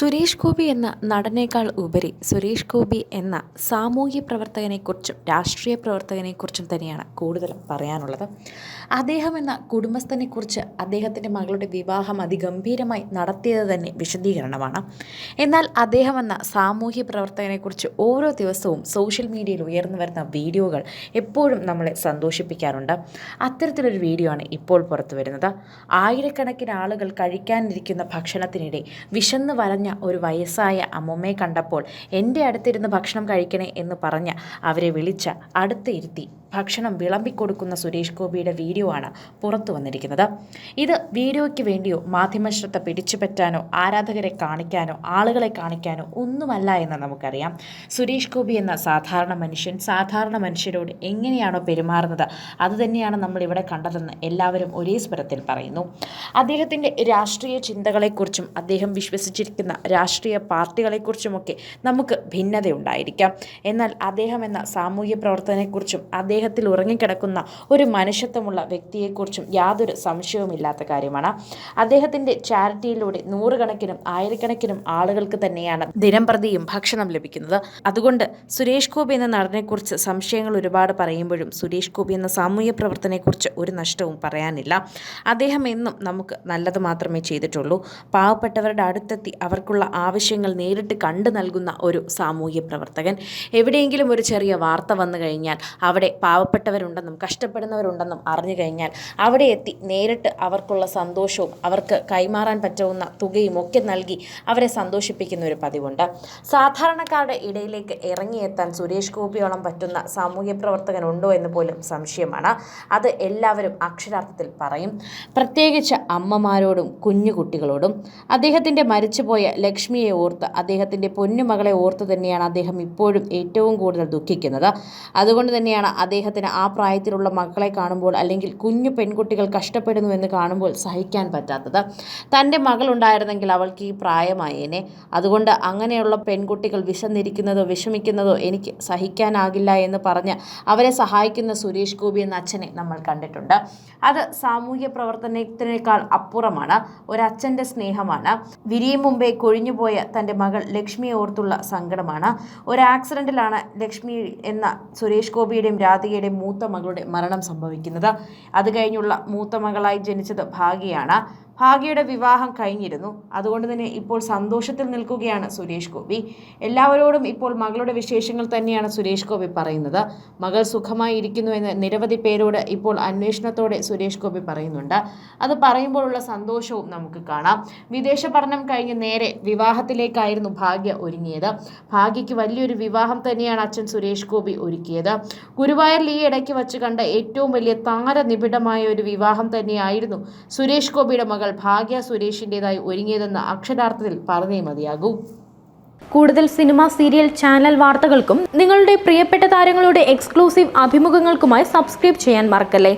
സുരേഷ് ഗോപി എന്ന നടനേക്കാൾ ഉപരി സുരേഷ് ഗോപി എന്ന സാമൂഹ്യ പ്രവർത്തകനെക്കുറിച്ചും രാഷ്ട്രീയ പ്രവർത്തകനെക്കുറിച്ചും തന്നെയാണ് കൂടുതലും പറയാനുള്ളത്. അദ്ദേഹം എന്ന കുടുംബസ്ഥനെക്കുറിച്ച് അദ്ദേഹത്തിന്റെ മകളുടെ വിവാഹം അതിഗംഭീരമായി നടത്തിയത് തന്നെ വിശദീകരണമാണ്. എന്നാൽ അദ്ദേഹം എന്ന സാമൂഹ്യ പ്രവർത്തകനെക്കുറിച്ച് ഓരോ ദിവസവും സോഷ്യൽ മീഡിയയിൽ ഉയർന്നു വരുന്ന വീഡിയോകൾ എപ്പോഴും നമ്മളെ സന്തോഷിപ്പിക്കാറുണ്ട്. അത്തരത്തിലൊരു വീഡിയോ ആണ് ഇപ്പോൾ പുറത്തു വരുന്നത്. ആയിരക്കണക്കിന് ആളുകൾ കഴിക്കാനിരിക്കുന്ന ഭക്ഷണത്തിനിടെ വിശന്ന് വലഞ്ഞ ഒരു വയസ്സായ അമ്മുമ്മയെ കണ്ടപ്പോൾ എന്റെ അടുത്തിരുന്ന് ഭക്ഷണം കഴിക്കണേ എന്ന് പറഞ്ഞ് അവരെ വിളിച്ച അടുത്ത് ഇരുത്തി ഭക്ഷണം വിളമ്പിക്കൊടുക്കുന്ന സുരേഷ് ഗോപിയുടെ വീഡിയോ ആണ് പുറത്തു വന്നിരിക്കുന്നത്. ഇത് വീഡിയോയ്ക്ക് വേണ്ടിയോ മാധ്യമശ്രദ്ധ പിടിച്ചുപറ്റാനോ ആരാധകരെ കാണിക്കാനോ ആളുകളെ കാണിക്കാനോ ഒന്നുമല്ല എന്ന് നമുക്കറിയാം. സുരേഷ് ഗോപി എന്ന സാധാരണ മനുഷ്യൻ സാധാരണ മനുഷ്യരോട് എങ്ങനെയാണോ പെരുമാറുന്നത് അതുതന്നെയാണ് നമ്മളിവിടെ കണ്ടതെന്ന് എല്ലാവരും ഒരേ സ്വരത്തിൽ പറയുന്നു. അദ്ദേഹത്തിന്റെ രാഷ്ട്രീയ ചിന്തകളെക്കുറിച്ചും അദ്ദേഹം വിശ്വസിച്ചിരിക്കുന്ന രാഷ്ട്രീയ പാർട്ടികളെക്കുറിച്ചുമൊക്കെ നമുക്ക് ഭിന്നതയുണ്ടായിരിക്കാം. എന്നാൽ അദ്ദേഹം എന്ന സാമൂഹ്യ പ്രവർത്തനത്തെക്കുറിച്ചും അദ്ദേഹത്തിൽ ഉറങ്ങിക്കിടക്കുന്ന ഒരു മനുഷ്യത്വമുള്ള വ്യക്തിയെക്കുറിച്ചും യാതൊരു സംശയവുമില്ലാത്ത കാര്യമാണ്. അദ്ദേഹത്തിന്റെ ചാരിറ്റിയിലൂടെ നൂറുകണക്കിനും ആയിരക്കണക്കിനും ആളുകൾക്ക് തന്നെയാണ് ദിനം പ്രതിയും ഭക്ഷണം ലഭിക്കുന്നത്. അതുകൊണ്ട് സുരേഷ് ഗോപി എന്ന നടനെക്കുറിച്ച് സംശയങ്ങൾ ഒരുപാട് പറയുമ്പോഴും സുരേഷ് ഗോപി എന്ന സാമൂഹ്യ പ്രവർത്തനത്തെക്കുറിച്ച് ഒരു നഷ്ടവും പറയാനില്ല. അദ്ദേഹം എന്നും നമുക്ക് നല്ലത് മാത്രമേ ചെയ്തിട്ടുള്ളൂ. പാവപ്പെട്ടവരുടെ അടുത്തെത്തി അവർക്കുള്ള ആവശ്യങ്ങൾ നേരിട്ട് കണ്ടു നൽകുന്ന ഒരു സാമൂഹ്യ പ്രവർത്തകൻ. എവിടെയെങ്കിലും ഒരു ചെറിയ വാർത്ത വന്നു കഴിഞ്ഞാൽ അവിടെ പാവപ്പെട്ടവരുണ്ടെന്നും കഷ്ടപ്പെടുന്നവരുണ്ടെന്നും അറിഞ്ഞു കഴിഞ്ഞാൽ അവിടെ എത്തി നേരിട്ട് അവർക്കുള്ള സന്തോഷവും അവർക്ക് കൈമാറാൻ പറ്റുന്ന തുകയും ഒക്കെ നൽകി അവരെ സന്തോഷിപ്പിക്കുന്ന ഒരു പതിവുണ്ട്. സാധാരണക്കാരുടെ ഇടയിലേക്ക് ഇറങ്ങിയെത്താൻ സുരേഷ് ഗോപിയോളം പറ്റുന്ന സാമൂഹ്യ പ്രവർത്തകൻ ഉണ്ടോ എന്ന് പോലും സംശയമാണ്. അത് എല്ലാവരും അക്ഷരാർത്ഥത്തിൽ പറയും. പ്രത്യേകിച്ച് അമ്മമാരോടും കുഞ്ഞു കുട്ടികളോടും അദ്ദേഹത്തിന്റെ മരിച്ചുപോയ ലക്ഷ്മിയെ ഓർത്ത് അദ്ദേഹത്തിന്റെ പൊന്നുമകളെ ഓർത്ത് തന്നെയാണ് അദ്ദേഹം ഇപ്പോഴും ഏറ്റവും കൂടുതൽ ദുഃഖിക്കുന്നത്. അതുകൊണ്ട് തന്നെയാണ് അദ്ദേഹത്തിന് ആ പ്രായത്തിലുള്ള മക്കളെ കാണുമ്പോൾ അല്ലെങ്കിൽ കുഞ്ഞു പെൺകുട്ടികൾ കഷ്ടപ്പെടുന്നു എന്ന് കാണുമ്പോൾ സഹിക്കാൻ പറ്റാത്തത്. തന്റെ മകളുണ്ടായിരുന്നെങ്കിൽ അവൾക്ക് ഈ പ്രായമായേനെ. അതുകൊണ്ട് അങ്ങനെയുള്ള പെൺകുട്ടികൾ വിശന്നിരിക്കുന്നതോ വിഷമിക്കുന്നതോ എനിക്ക് സഹിക്കാനാകില്ല എന്ന് പറഞ്ഞ് അവരെ സഹായിക്കുന്ന സുരേഷ് ഗോപി എന്ന അച്ഛനെ നമ്മൾ കണ്ടിട്ടുണ്ട്. അത് സാമൂഹ്യ പ്രവർത്തനത്തിനേക്കാൾ അപ്പുറമാണ്. ഒരച്ഛന്റെ സ്നേഹമാണ്. വിരിയും മുമ്പേ കൊഴിഞ്ഞുപോയ തന്റെ മകൾ ലക്ഷ്മിയെ ഓർത്തുള്ള സങ്കടമാണ്. ഒരു ആക്സിഡന്റിലാണ് ലക്ഷ്മി എന്ന സുരേഷ് ഗോപിയുടെയും രാധികയുടെയും മൂത്ത മകളുടെ മരണം സംഭവിക്കുന്നത്. അത് കഴിഞ്ഞുള്ള മൂത്ത മകളായി ജനിച്ചത് ഭാഗ്യയാണ്. ഭാഗ്യയുടെ വിവാഹം കഴിഞ്ഞിരുന്നു. അതുകൊണ്ട് തന്നെ ഇപ്പോൾ സന്തോഷത്തിൽ നിൽക്കുകയാണ് സുരേഷ് ഗോപി. എല്ലാവരോടും ഇപ്പോൾ മകളുടെ വിശേഷങ്ങൾ തന്നെയാണ് സുരേഷ് ഗോപി പറയുന്നത്. മകൾ സുഖമായി ഇരിക്കുന്നു എന്ന് നിരവധി പേരോട് ഇപ്പോൾ അന്വേഷണത്തോടെ സുരേഷ് ഗോപി പറയുന്നുണ്ട്. അത് പറയുമ്പോഴുള്ള സന്തോഷവും നമുക്ക് കാണാം. വിദേശ പഠനം കഴിഞ്ഞ് നേരെ വിവാഹത്തിലേക്കായിരുന്നു ഭാഗ്യ ഒരുങ്ങിയത്. ഭാഗ്യയ്ക്ക് വലിയൊരു വിവാഹം തന്നെയാണ് അച്ഛൻ സുരേഷ് ഗോപി ഒരുക്കിയത്. ഗുരുവായൂരിൽ ഈ ഇടയ്ക്ക് വച്ച് കണ്ട ഏറ്റവും വലിയ താരനിബിഡമായ ഒരു വിവാഹം തന്നെയായിരുന്നു സുരേഷ് ഗോപിയുടെ മകൾ ഭാഗ്യ സുരേഷിന്റെതായി ഒരുങ്ങിയതെന്ന് അക്ഷരാർത്ഥത്തിൽ പറഞ്ഞേ മതിയാകൂ. കൂടുതൽ സിനിമ സീരിയൽ ചാനൽ വാർത്തകൾക്കും നിങ്ങളുടെ പ്രിയപ്പെട്ട താരങ്ങളുടെ എക്സ്ക്ലൂസീവ് അഭിമുഖങ്ങൾക്കുമായി സബ്സ്ക്രൈബ് ചെയ്യാൻ മറക്കല്ലേ?